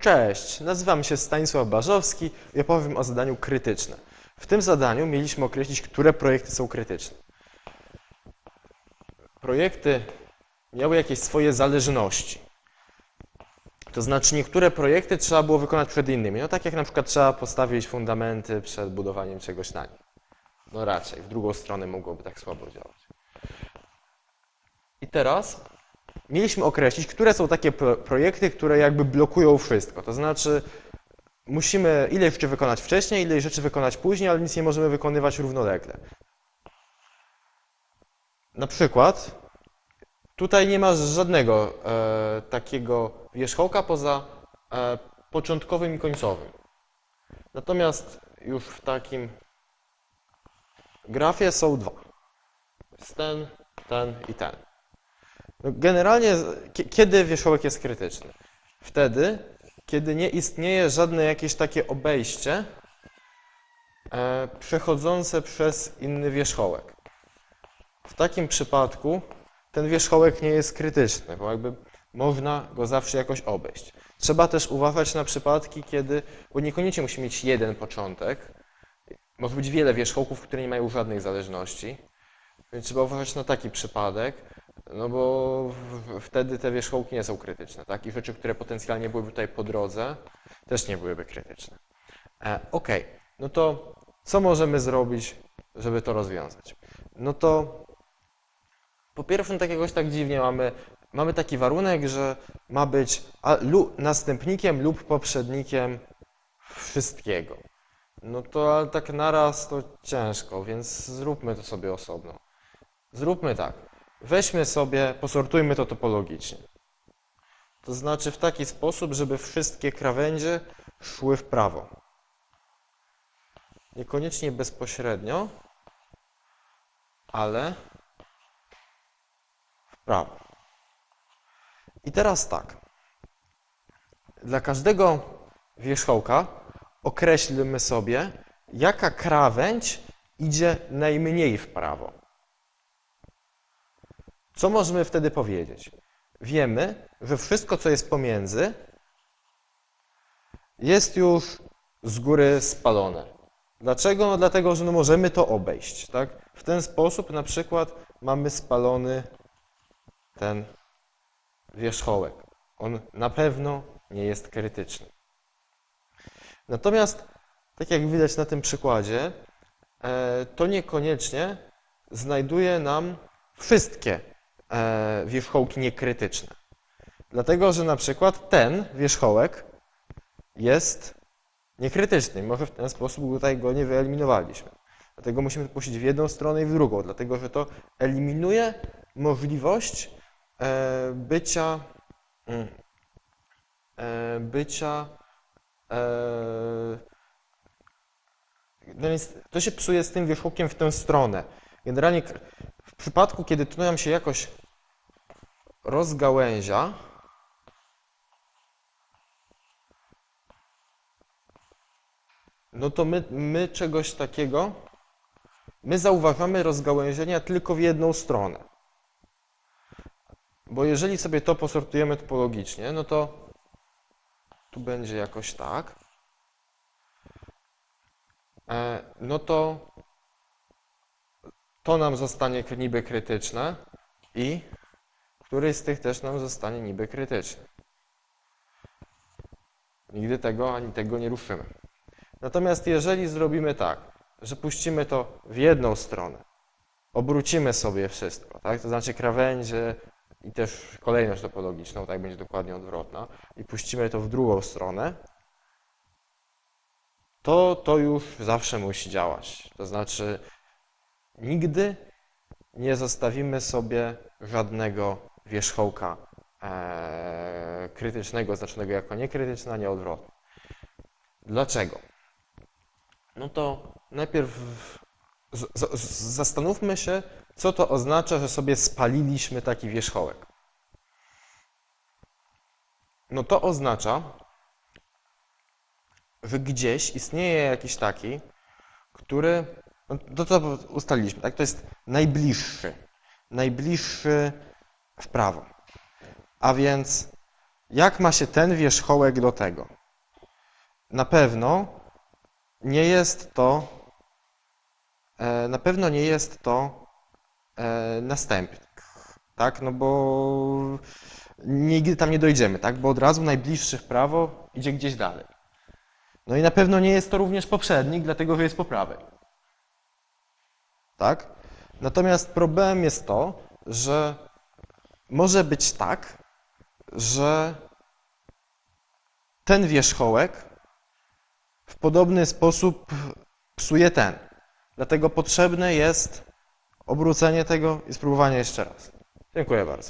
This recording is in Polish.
Cześć, nazywam się Stanisław Barzowski i opowiem o zadaniu krytyczne. W tym zadaniu mieliśmy określić, które projekty są krytyczne. Projekty miały jakieś swoje zależności. To znaczy niektóre projekty trzeba było wykonać przed innymi. No tak jak na przykład trzeba postawić fundamenty przed budowaniem czegoś na nim. No raczej, w drugą stronę mogłoby tak słabo działać. I teraz mieliśmy określić, które są takie pro projekty, które jakby blokują wszystko. To znaczy, musimy ileś rzeczy wykonać wcześniej, ileś rzeczy wykonać później, ale nic nie możemy wykonywać równolegle. Na przykład, tutaj nie ma żadnego e, takiego wierzchołka poza e, początkowym i końcowym. Natomiast już w takim grafie są dwa. Jest ten, ten i ten. No generalnie, kie- kiedy wierzchołek jest krytyczny? Wtedy, kiedy nie istnieje żadne jakieś takie obejście e, przechodzące przez inny wierzchołek. W takim przypadku ten wierzchołek nie jest krytyczny, bo jakby można go zawsze jakoś obejść. Trzeba też uważać na przypadki, kiedy, bo niekoniecznie musi mieć jeden początek, może być wiele wierzchołków, które nie mają żadnych zależności, więc trzeba uważać na taki przypadek, no bo wtedy te wierzchołki nie są krytyczne, tak? I rzeczy, które potencjalnie byłyby tutaj po drodze, też nie byłyby krytyczne. E, ok, no to co możemy zrobić, żeby to rozwiązać? No to po pierwsze, no tak jakoś tak dziwnie mamy, mamy taki warunek, że ma być a, lu, następnikiem lub poprzednikiem wszystkiego. No to ale tak naraz to ciężko, więc zróbmy to sobie osobno. Zróbmy tak. Weźmy sobie, posortujmy to topologicznie. To znaczy w taki sposób, żeby wszystkie krawędzie szły w prawo. Niekoniecznie bezpośrednio, ale w prawo. I teraz tak. Dla każdego wierzchołka określmy sobie, jaka krawędź idzie najmniej w prawo. Co możemy wtedy powiedzieć? Wiemy, że wszystko, co jest pomiędzy, jest już z góry spalone. Dlaczego? No dlatego, że no możemy to obejść. Tak? W ten sposób na przykład mamy spalony ten wierzchołek. On na pewno nie jest krytyczny. Natomiast, tak jak widać na tym przykładzie, e, to niekoniecznie znajduje nam wszystkie wierzchołki niekrytyczne. Dlatego, że na przykład ten wierzchołek jest niekrytyczny. Może w ten sposób tutaj go nie wyeliminowaliśmy. Dlatego musimy puścić w jedną stronę i w drugą, dlatego że to eliminuje możliwość e, bycia, mm, e, bycia e, no więc to się psuje z tym wierzchołkiem w tę stronę. Generalnie w przypadku, kiedy nam się jakoś rozgałęzia, no to my, my czegoś takiego, my zauważamy rozgałęzienia tylko w jedną stronę. Bo jeżeli sobie to posortujemy topologicznie, no to tu będzie jakoś tak. E, no to to nam zostanie niby krytyczne i któryś z tych też nam zostanie niby krytyczny. Nigdy tego ani tego nie ruszymy. Natomiast jeżeli zrobimy tak, że puścimy to w jedną stronę, obrócimy sobie wszystko, tak? to znaczy krawędzie i też kolejność topologiczną, tak będzie dokładnie odwrotna, i puścimy to w drugą stronę, to to już zawsze musi działać. To znaczy nigdy nie zostawimy sobie żadnego wierzchołka e, krytycznego, oznaczonego jako niekrytyczny, a nie odwrotny. Dlaczego? No to najpierw z, z- zastanówmy się, co to oznacza, że sobie spaliliśmy taki wierzchołek. No to oznacza, że gdzieś istnieje jakiś taki, który, no to co ustaliliśmy, tak? To jest najbliższy, najbliższy w prawo. A więc jak ma się ten wierzchołek do tego? Na pewno nie jest to e, na pewno nie jest to e, następnik, tak? No bo nigdy tam nie dojdziemy, tak? Bo od razu najbliższy w prawo idzie gdzieś dalej. No i na pewno nie jest to również poprzednik, dlatego że jest po prawej. Tak? Natomiast problem jest to, że może być tak, że ten wierzchołek w podobny sposób psuje ten. Dlatego potrzebne jest obrócenie tego i spróbowanie jeszcze raz. Dziękuję bardzo.